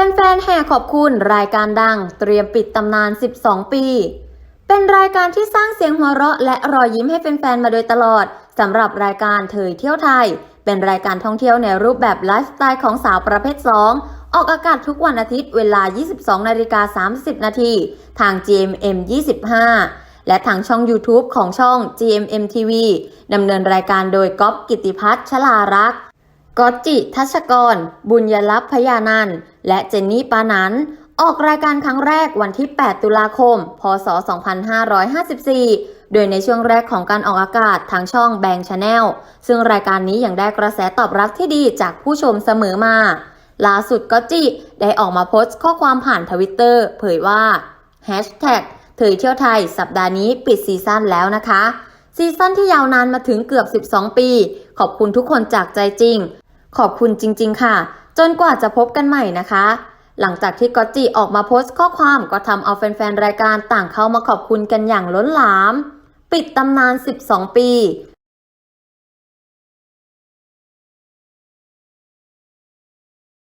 แฟนๆ แห่ขอบคุณรายการดังเตรียมปิดตำนาน 12 ปี เป็นรายการที่สร้างเสียงหัวเราะและรอยยิ้มให้แฟนๆ มาโดยตลอดสำหรับรายการเถยเที่ยวไทย เป็นรายการท่องเที่ยวในรูปแบบไลฟ์สไตล์ของสาวประเภท 2 ออกอากาศทุกวันอาทิตย์เวลา 22นาฬิกา30 นาทีทาง GMM 25 และทางช่อง YouTube ของช่อง GMM TV ดำเนินรายการโดยก๊อฟกิติพัฒน์ชลารักษ์ กอตจิทัชกร บุญยลักษณ์พยานันและเจนนี่ปานันออกรายการครั้งแรกวันที่ 8 ตุลาคม พศ 2554 โดยในช่วงแรกของการออกอากาศทางช่องแบงชาแนลซึ่งรายการนี้ยังได้กระแสตอบรับที่ดีจากผู้ชมเสมอมา ล่าสุดก็จิได้ออกมาโพสต์ข้อความผ่านทวิตเตอร์เผยว่า Hashtag เถยเที่ยวไทย สัปดาห์นี้ปิดซีซั่นแล้วนะคะ ซีซั่นที่ยาวนานมาถึงเกือบ 12 ปี ขอบคุณทุกคนจากใจจริง ขอบคุณจริง ๆ ค่ะ จนกว่าจะพบกันใหม่นะคะ หลังจากที่ก๊อตจิออกมาโพสต์ข้อความก็ทำเอาแฟนๆรายการต่างเข้ามาขอบคุณกันอย่างล้นหลาม ปิดตำนาน 12 ปี